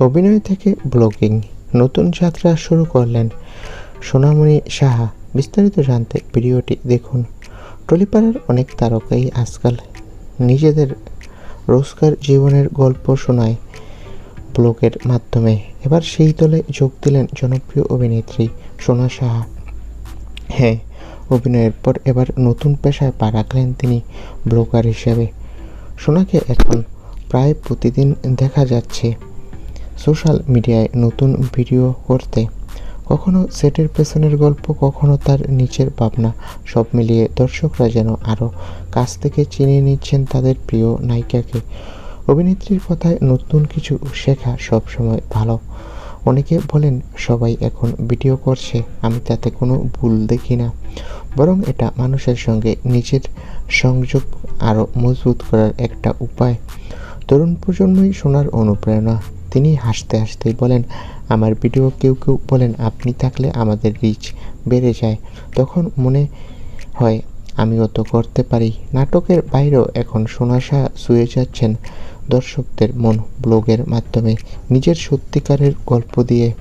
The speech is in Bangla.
অভিনয় থেকে ব্লগিং, নতুন যাত্রা শুরু করলেন সোনামণি সাহা। বিস্তারিত জানতে ভিডিওটি দেখুন। টলিপাড়ার অনেক তারকাই আজকাল নিজেদের রোজকার জীবনের গল্প শোনায় ব্লগের মাধ্যমে। এবার সেই দলে যোগ দিলেন জনপ্রিয় অভিনেত্রী সোনা সাহা। হ্যাঁ অভিনয়ের পর এবার নতুন পেশায় পা রাখলেন তিনি ব্লগার হিসেবে। সোনাকে এখন প্রায় প্রতিদিন দেখা যাচ্ছে। সোশ্যাল মিডিয়ায় নতুন ভিডিও করতে। কখনো সেটের পেছনের গল্প, কখনো তার নিচের ভাবনা, সব মিলিয়ে দর্শকরা যেন আরও কাছ থেকে চিনে নিচ্ছেন তাদের প্রিয় নায়িকাকে। অভিনেত্রীর কথায় নতুন কিছু শেখা সবসময় ভালো। অনেকে বলেন, সবাই এখন ভিডিও করছে, আমি তাতে কোনো ভুল দেখি না। বরং এটা মানুষের সঙ্গে নিজের সংযোগ আরও মজবুত করার একটা উপায়। তরুণ প্রজন্মই শোনার অনুপ্রেরণা। তিনি হাসতে হাসতেই বলেন, আমার ভিডিও কেউ কেউ বলেন, আপনি থাকলে আমাদের রিচ বেড়ে যায়। তখন মনে হয় আমি অত করতে পারি। নাটকের বাইরেও এখন সোনাশা শুয়ে যাচ্ছেন দর্শকদের মন, ব্লগের মাধ্যমে নিজের সত্যিকারের গল্প দিয়ে।